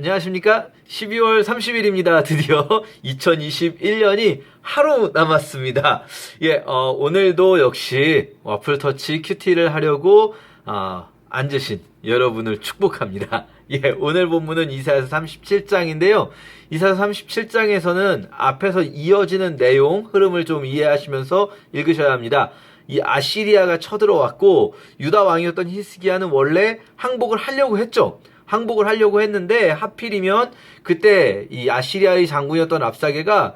안녕하십니까? 12월 30일입니다. 드디어 2021년이 하루 남았습니다. 예, 어, 오늘도 역시 와플 터치 큐티를 하려고, 어, 앉으신 여러분을 축복합니다. 예, 오늘 본문은 이사야서 37장인데요. 이사야서 37장에서는 앞에서 이어지는 내용, 흐름을 좀 이해하시면서 읽으셔야 합니다. 이 아시리아가 쳐들어왔고 유다 왕이었던 히스기야는 원래 항복을 하려고 했죠. 항복을 하려고 했는데 하필이면 그때 이 아시리아의 장군이었던 랍사게가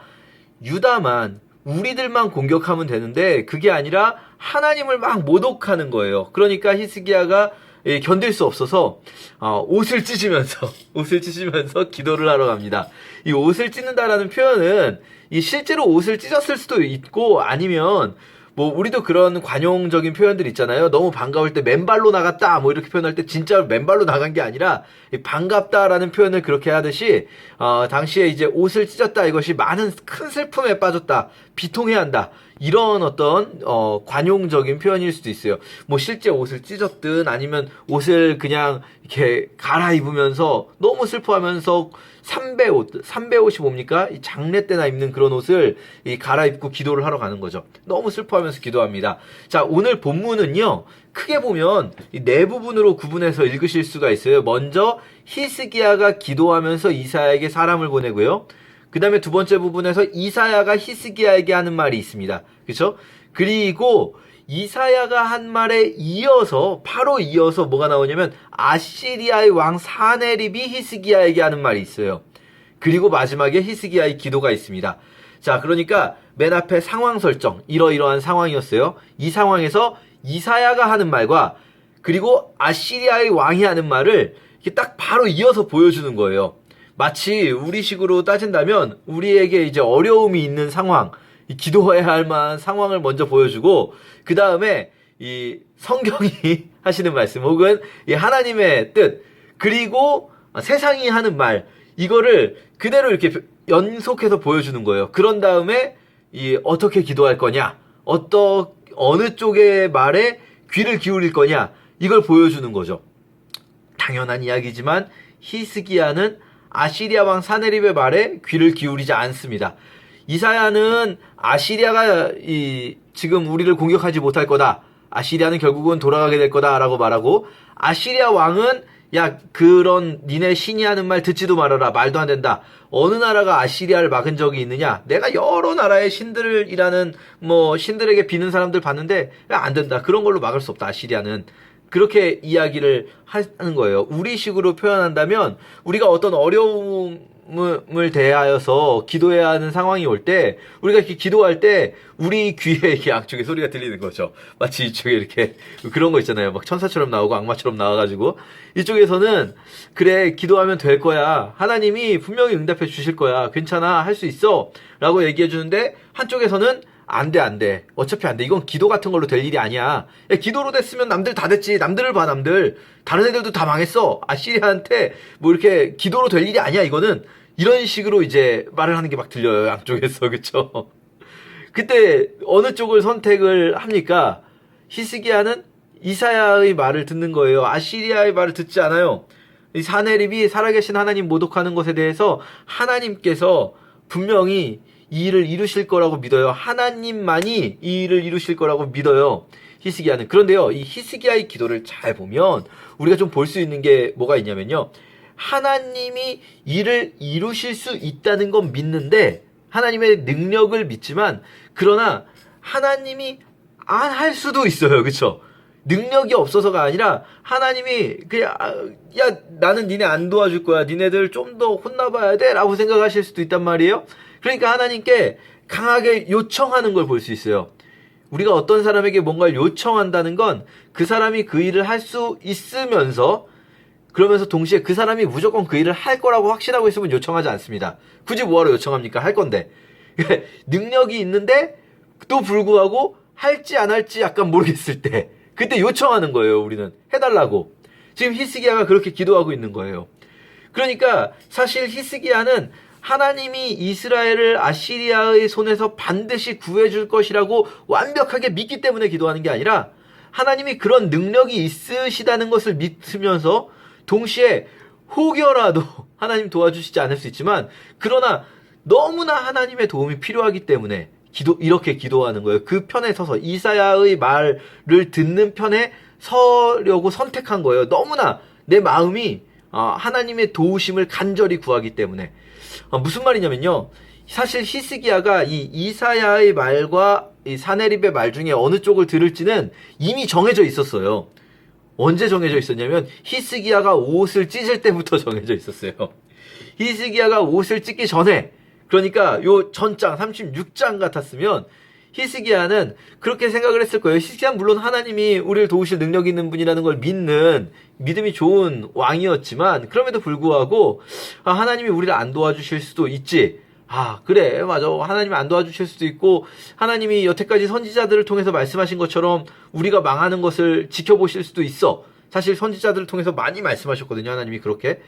유다만 우리들만 공격하면 되는데 그게 아니라 하나님을 막 모독하는 거예요. 그러니까 히스기야가 예, 견딜 수 없어서 어, 옷을 찢으면서 옷을 찢으면서 기도를 하러 갑니다. 이 옷을 찢는다라는 표현은 이 실제로 옷을 찢었을 수도 있고 아니면 뭐 우리도 그런 관용적인 표현들 있잖아요. 너무 반가울 때 맨발로 나갔다 뭐 이렇게 표현할 때 진짜 맨발로 나간 게 아니라 이 반갑다라는 표현을 그렇게 하듯이 어 당시에 이제 옷을 찢었다 이것이 많은 큰 슬픔에 빠졌다 비통해야 한다 이런 어떤 어 관용적인 표현일 수도 있어요. 뭐 실제 옷을 찢었든 아니면 옷을 그냥 이렇게 갈아입으면서 너무 슬퍼하면서 삼배 옷, 삼배 옷이 뭡니까? 이 장례 때나 입는 그런 옷을 이 갈아입고 기도를 하러 가는 거죠. 너무 슬퍼하면서 기도합니다. 자, 오늘 본문은요. 크게 보면 이네 부분으로 구분해서 읽으실 수가 있어요. 먼저 히스기야가 기도하면서 이사야에게 사람을 보내고요. 그 다음에 두 번째 부분에서 이사야가 히스기야에게 하는 말이 있습니다. 그렇죠? 그리고 이사야가 한 말에 이어서 바로 이어서 뭐가 나오냐면 아시리아의 왕 사네립이 히스기야에게 하는 말이 있어요. 그리고 마지막에 히스기야의 기도가 있습니다. 자, 그러니까 맨 앞에 상황 설정 이러이러한 상황이었어요. 이 상황에서 이사야가 하는 말과 그리고 아시리아의 왕이 하는 말을 이렇게 딱 바로 이어서 보여주는 거예요. 마치 우리식으로 따진다면 우리에게 이제 어려움이 있는 상황, 이 기도해야 할 만한 상황을 먼저 보여주고 그 다음에 이 성경이 하시는 말씀 혹은 이 하나님의 뜻 그리고 세상이 하는 말 이거를 그대로 이렇게 연속해서 보여주는 거예요. 그런 다음에 이 어떻게 기도할 거냐, 어떠 어느 쪽의 말에 귀를 기울일 거냐 이걸 보여주는 거죠. 당연한 이야기지만 히스기야는 아시리아 왕 사네립의 말에 귀를 기울이지 않습니다. 이사야는 아시리아가 이 지금 우리를 공격하지 못할 거다. 아시리아는 결국은 돌아가게 될 거다라고 말하고 아시리아 왕은 야 그런 니네 신이 하는 말 듣지도 말아라. 말도 안 된다. 어느 나라가 아시리아를 막은 적이 있느냐? 내가 여러 나라의 신들이라는 뭐 신들에게 비는 사람들 봤는데 야, 안 된다. 그런 걸로 막을 수 없다 아시리아는. 그렇게 이야기를 하는 거예요. 우리식으로 표현한다면 우리가 어떤 어려움 을 대하여서 기도해야 하는 상황이 올 때 우리가 이렇게 기도할 때 우리 귀에 이렇게 양쪽에 소리가 들리는 거죠. 마치 이쪽에 이렇게 그런 거 있잖아요. 막 천사처럼 나오고 악마처럼 나와가지고 이쪽에서는 그래 기도하면 될 거야. 하나님이 분명히 응답해 주실 거야. 괜찮아 할 수 있어. 라고 얘기해 주는데 한쪽에서는 안 돼, 안 돼. 어차피 안 돼. 이건 기도 같은 걸로 될 일이 아니야. 야, 기도로 됐으면 남들 다 됐지. 남들을 봐, 남들. 다른 애들도 다 망했어. 아시리아한테 뭐 이렇게 기도로 될 일이 아니야, 이거는. 이런 식으로 이제 말을 하는 게 막 들려요, 양쪽에서. 그쵸? 그때 어느 쪽을 선택을 합니까? 히스기야는 이사야의 말을 듣는 거예요. 아시리아의 말을 듣지 않아요. 이 사네립이 살아계신 하나님 모독하는 것에 대해서 하나님께서 분명히 이 일을 이루실 거라고 믿어요. 하나님만이 이 일을 이루실 거라고 믿어요. 히스기야는. 그런데요, 이 히스기야의 기도를 잘 보면 우리가 좀 볼 수 있는 게 뭐가 있냐면요. 하나님이 일을 이루실 수 있다는 건 믿는데 하나님의 능력을 믿지만 그러나 하나님이 안 할 수도 있어요. 그쵸? 능력이 없어서가 아니라 하나님이 그냥 아, 야 나는 니네 안 도와줄 거야. 니네들 좀 더 혼나봐야 돼라고 생각하실 수도 있단 말이에요. 그러니까 하나님께 강하게 요청하는 걸 볼 수 있어요. 우리가 어떤 사람에게 뭔가를 요청한다는 건 그 사람이 그 일을 할 수 있으면서 그러면서 동시에 그 사람이 무조건 그 일을 할 거라고 확신하고 있으면 요청하지 않습니다. 굳이 뭐하러 요청합니까? 할 건데. 능력이 있는데 또 불구하고 할지 안 할지 약간 모르겠을 때 그때 요청하는 거예요. 우리는 해달라고. 지금 히스기야가 그렇게 기도하고 있는 거예요. 그러니까 사실 히스기야는 하나님이 이스라엘을 아시리아의 손에서 반드시 구해줄 것이라고 완벽하게 믿기 때문에 기도하는 게 아니라 하나님이 그런 능력이 있으시다는 것을 믿으면서 동시에 혹여라도 하나님 도와주시지 않을 수 있지만 그러나 너무나 하나님의 도움이 필요하기 때문에 기도 이렇게 기도하는 거예요. 그 편에 서서 이사야의 말을 듣는 편에 서려고 선택한 거예요. 너무나 내 마음이 아, 하나님의 도우심을 간절히 구하기 때문에 아, 무슨 말이냐면요. 사실 히스기야가 이 이사야의 말과 이 사네립의 말 중에 어느 쪽을 들을지는 이미 정해져 있었어요. 언제 정해져 있었냐면 히스기야가 옷을 찢을 때부터 정해져 있었어요. 히스기야가 옷을 찢기 전에 그러니까 요 전장 36장 같았으면 히스기야는 그렇게 생각을 했을 거예요. 히스기야는 물론 하나님이 우리를 도우실 능력 있는 분이라는 걸 믿는 믿음이 좋은 왕이었지만 그럼에도 불구하고 아, 하나님이 우리를 안 도와주실 수도 있지. 아, 그래. 맞아. 하나님이 안 도와주실 수도 있고, 하나님이 여태까지 선지자들을 통해서 말씀하신 것처럼 우리가 망하는 것을 지켜보실 수도 있어. 사실 선지자들을 통해서 많이 말씀하셨거든요. 하나님이 그렇게.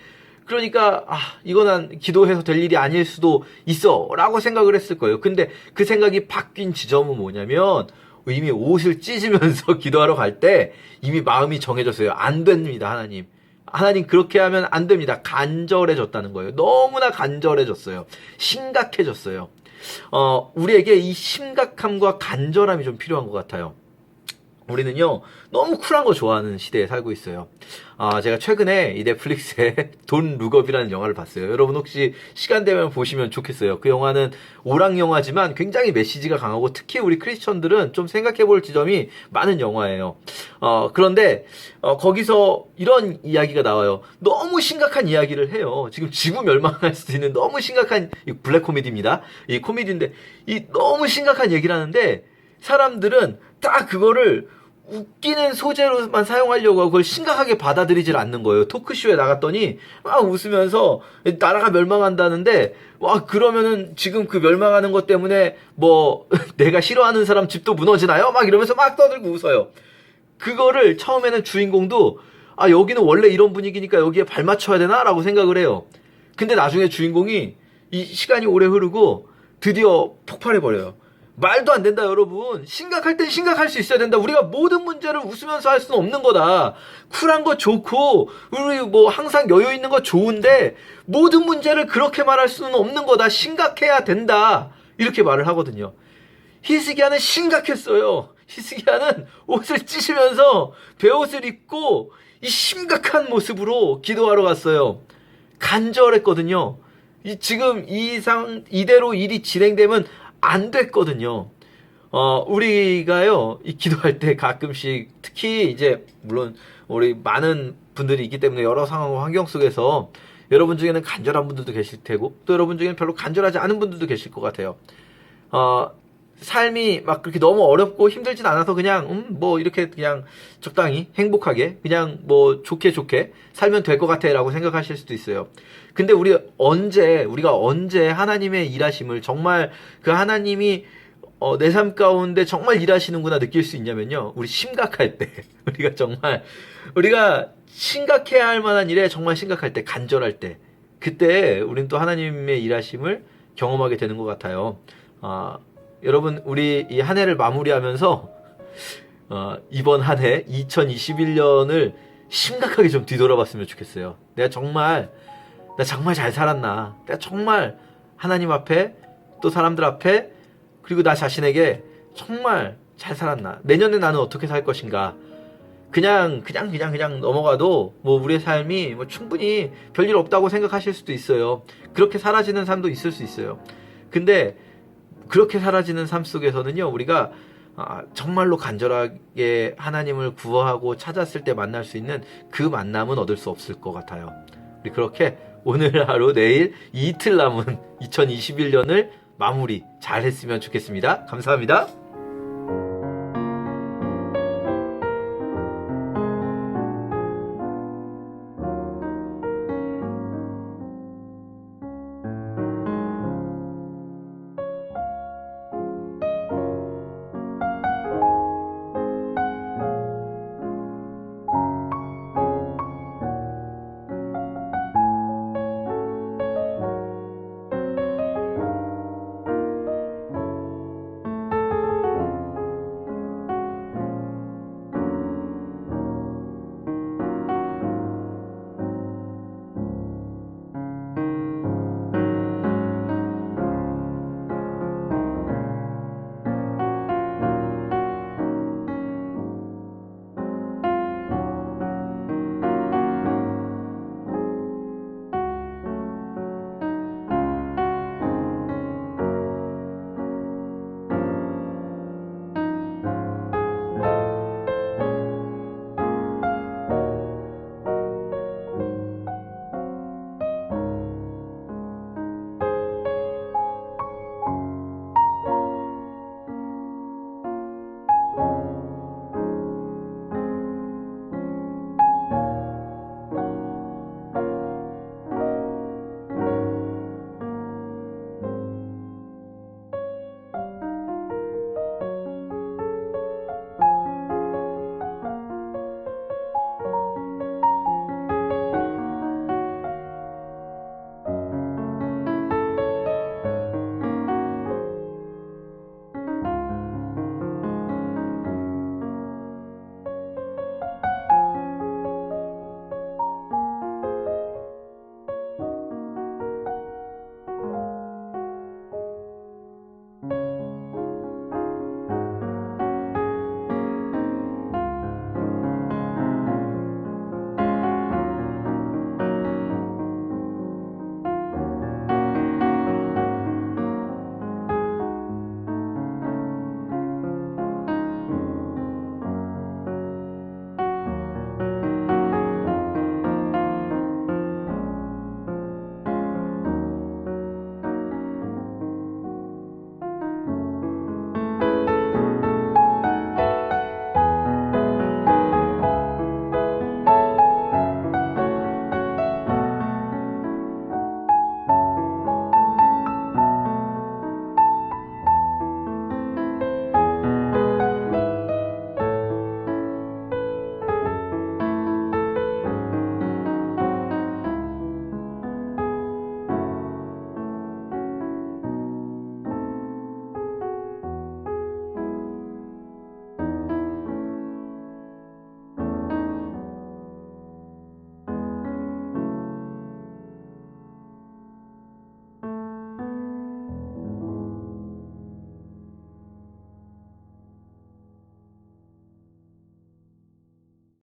그러니까, 아, 이거는 기도해서 될 일이 아닐 수도 있어. 라고 생각을 했을 거예요. 근데 그 생각이 바뀐 지점은 뭐냐면, 이미 옷을 찢으면서 기도하러 갈 때 이미 마음이 정해졌어요. 안 됩니다, 하나님. 하나님 그렇게 하면 안 됩니다. 간절해졌다는 거예요. 너무나 간절해졌어요. 심각해졌어요. 어, 우리에게 이 심각함과 간절함이 좀 필요한 것 같아요. 우리는요, 너무 쿨한 거 좋아하는 시대에 살고 있어요. 아, 제가 최근에 이 넷플릭스에 돈 룩업이라는 영화를 봤어요. 여러분 혹시 시간 되면 보시면 좋겠어요. 그 영화는 오락 영화지만 굉장히 메시지가 강하고 특히 우리 크리스천들은 좀 생각해 볼 지점이 많은 영화예요. 어, 그런데, 어, 거기서 이런 이야기가 나와요. 너무 심각한 이야기를 해요. 지금 지구 멸망할 수도 있는 너무 심각한, 이 블랙 코미디입니다. 이 코미디인데, 이 너무 심각한 얘기를 하는데, 사람들은 딱 그거를 웃기는 소재로만 사용하려고 그걸 심각하게 받아들이질 않는 거예요. 토크쇼에 나갔더니 막 웃으면서 나라가 멸망한다는데 와 그러면은 지금 그 멸망하는 것 때문에 뭐 내가 싫어하는 사람 집도 무너지나요? 막 이러면서 막 떠들고 웃어요. 그거를 처음에는 주인공도 아 여기는 원래 이런 분위기니까 여기에 발 맞춰야 되나라고 생각을 해요. 근데 나중에 주인공이 이 시간이 오래 흐르고 드디어 폭발해 버려요. 말도 안 된다, 여러분. 심각할 땐 심각할 수 있어야 된다. 우리가 모든 문제를 웃으면서 할 수는 없는 거다. 쿨한 거 좋고, 우리 뭐 항상 여유 있는 거 좋은데, 모든 문제를 그렇게 말할 수는 없는 거다. 심각해야 된다. 이렇게 말을 하거든요. 히스기야는 심각했어요. 히스기야는 옷을 찢으면서 베옷을 입고, 이 심각한 모습으로 기도하러 갔어요. 간절했거든요. 이, 지금 이 상, 이대로 일이 진행되면 안 됐거든요. 어, 우리가요, 이 기도할 때 가끔씩, 특히 이제, 물론, 우리 많은 분들이 있기 때문에 여러 상황과 환경 속에서 여러분 중에는 간절한 분들도 계실 테고, 또 여러분 중에는 별로 간절하지 않은 분들도 계실 것 같아요. 어, 삶이 막 그렇게 너무 어렵고 힘들진 않아서 그냥, 음, 뭐, 이렇게 그냥 적당히 행복하게, 그냥 뭐, 좋게 좋게 살면 될 것 같아 라고 생각하실 수도 있어요. 근데 우리 언제, 우리가 언제 하나님의 일하심을 정말 그 하나님이 어, 내 삶 가운데 정말 일하시는구나 느낄 수 있냐면요. 우리 심각할 때. 우리가 정말, 우리가 심각해야 할 만한 일에 정말 심각할 때, 간절할 때. 그때 우린 또 하나님의 일하심을 경험하게 되는 것 같아요. 아, 여러분, 우리 이 한 해를 마무리하면서, 어, 이번 한 해, 2021년을 심각하게 좀 뒤돌아봤으면 좋겠어요. 내가 정말, 나 정말 잘 살았나. 내가 정말 하나님 앞에, 또 사람들 앞에, 그리고 나 자신에게 정말 잘 살았나. 내년에 나는 어떻게 살 것인가. 그냥, 그냥, 그냥, 그냥 넘어가도, 뭐, 우리의 삶이 뭐 충분히 별일 없다고 생각하실 수도 있어요. 그렇게 사라지는 삶도 있을 수 있어요. 근데, 그렇게 사라지는 삶 속에서는요, 우리가 아, 정말로 간절하게 하나님을 구하고 찾았을 때 만날 수 있는 그 만남은 얻을 수 없을 것 같아요. 우리 그렇게 오늘 하루, 내일 이틀 남은 2021년을 마무리 잘 했으면 좋겠습니다. 감사합니다.